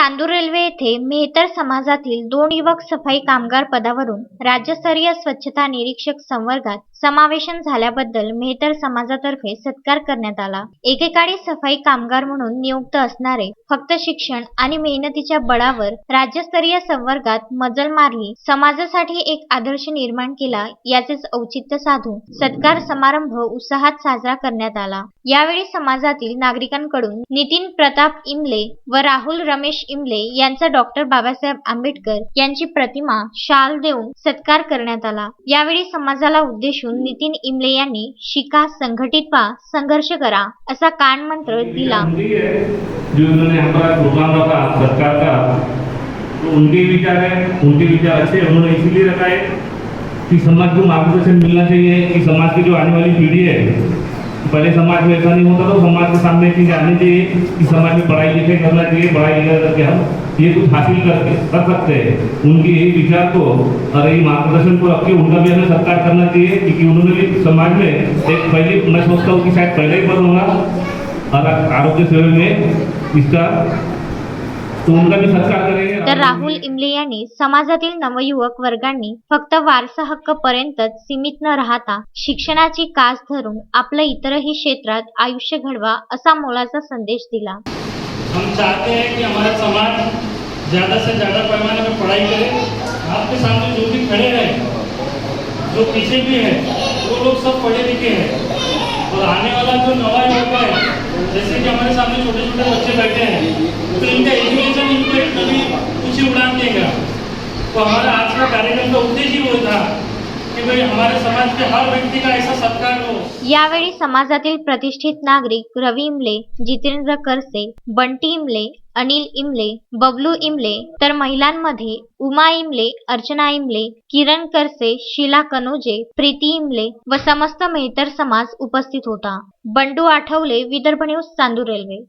Chandur railway येथे मेहतर समाजातील दोन युवक सफाई कामगार पदावरून राज्यस्तरीय स्वच्छता निरीक्षक संवर्गात समावेशन झाल्याबद्दल मेहतर समाजातर्फे सत्कार करण्यात आला. एकेकाळी सफाई कामगार म्हणून नियुक्त असणारे फक्त शिक्षण आणि मेहनतीच्या बळावर राज्यस्तरीय संवर्गात मजल मारली. समाजासाठी एक आदर्श निर्माण केला याचेच औचित्य साधून सत्कार समारंभ उत्साहात साजरा करण्यात आला. यावेळी समाजातील नागरिकांकडून नितीन प्रताप इमले व राहुल रमेश इमले यांचा डॉक्टर बाबासाहेब आंबेडकर यांची प्रतिमा शाल देऊन सत्कार करण्यात आला. यावेळी समाजाला उद्देशून नितीन इमले यांनी शिका संघटित व्हा संघर्ष करा असा कान मंत्र दिला. जो उन्होंने हमारा प्रोग्राम रखा सरकार का तो उनके विचार है उनके विचार अच्छे उन्होंने इसीलिए रखा है कि समाज को मार्गदर्शन मिलना चाहिए कि समाज की जो आने वाली पीढ़ी है पहले समाज में ऐसा नहीं होता तो समाज के सामने चीज़ आनी चाहिए कि समाज में पढ़ाई लिखाई करना चाहिए पढ़ाई लिखाई करके हम ये कुछ हासिल करके कर सकते हैं। उनके यही विचार को और यही मार्गदर्शन को रख के उनका भी हमें सत्कार करना चाहिए क्योंकि उन्होंने भी समाज में एक पहले मैं सोचता हूँ कि शायद पहले ही पद होगा और आरोग्य सेवा में इसका तो उनका भी सत्कार करेंगे तर राहुल इमले यांनी समाजातील नवयुवक वर्गांनी फक्त वारसा हक्क पर्यंतच सीमित न राहता शिक्षणाची कास धरून आपलं इतरही क्षेत्रात आयुष्य घडवा असा मोलाचा संदेश दिला. हम चाहते हैं कि हमारा समाज ज़्यादा से ज़्यादा पैमाने में पढ़ाई करे आपके सामने जो भी खड़े हैं जो पीछे भी हैं वो लोग सब पढ़े लिखे हैं। और आने वाला जो नवा युवक है जैसे कि हमारे सामने छोटे छोटे बच्चे बैठे हैं तो इनको तो हमारा आज का कार्यक्रम का उद्देश्य ही होता भाई हमारे समाज के हर व्यक्ति का ऐसा सत्कार हो। यावेळी समाजातील प्रतिष्ठित नागरिक रवी इमले जितेंद्र करसे बंटी इमले अनिल इमले बबलू इमले तर महिलांमध्ये उमा इमले अर्चना इमले किरण करसे शीला कनोजे प्रीती इमले व समस्त मेहतर समाज उपस्थित होता. Bandu Athawale Vidarbha news Chandur railway.